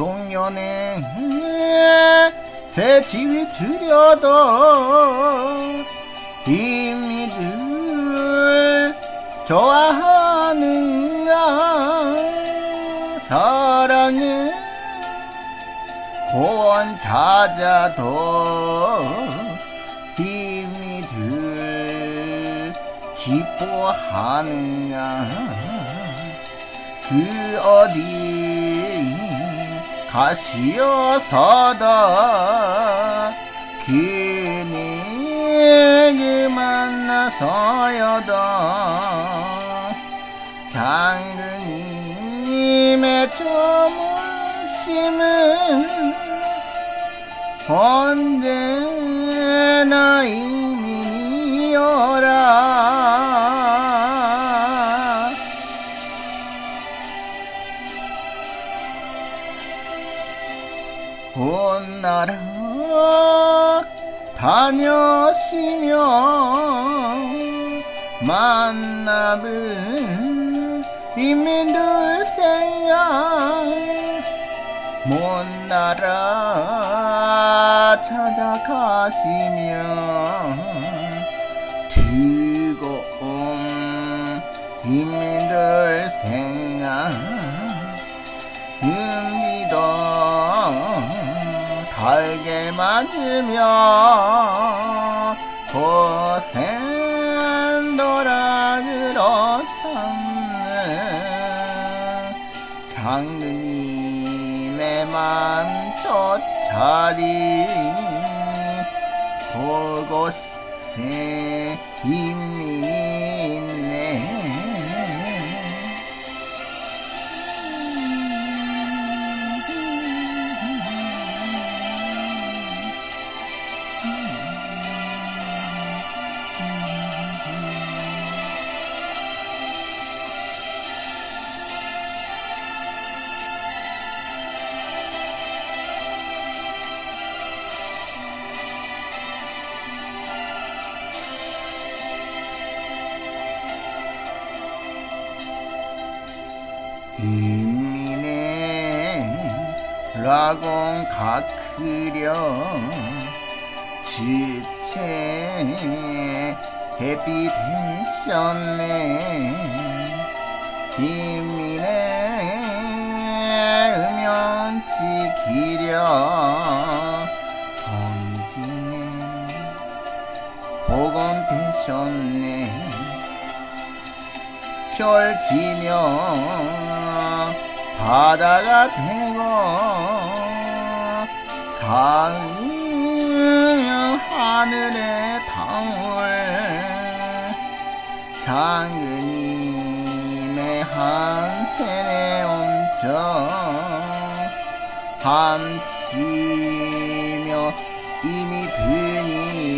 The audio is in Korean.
송년에 새 집이 들여도 좋아하는가 사랑해. 고원 찾아도 이미들 기뻐하느냐. 그 어디 가시어서도 그네게 만나서여도 조물심은 언제나 이민이여라. 온 나라 다녀시며 만나본 인민들 생각 먼 나라 찾아가시며 뜨거운 인민들 생각 은비도 달게 맞으며 고생 장군님의 맘 쫓아리 그곳에 인민이 인민의 라공 가크려 지체 햇빛 되셨네. 인민의 음연 지키려 성균에 복원 되셨네 펼치며 바다가 되고 사으며 하늘의 탕울 장군님의 한센에 옮겨 함치며 이미 그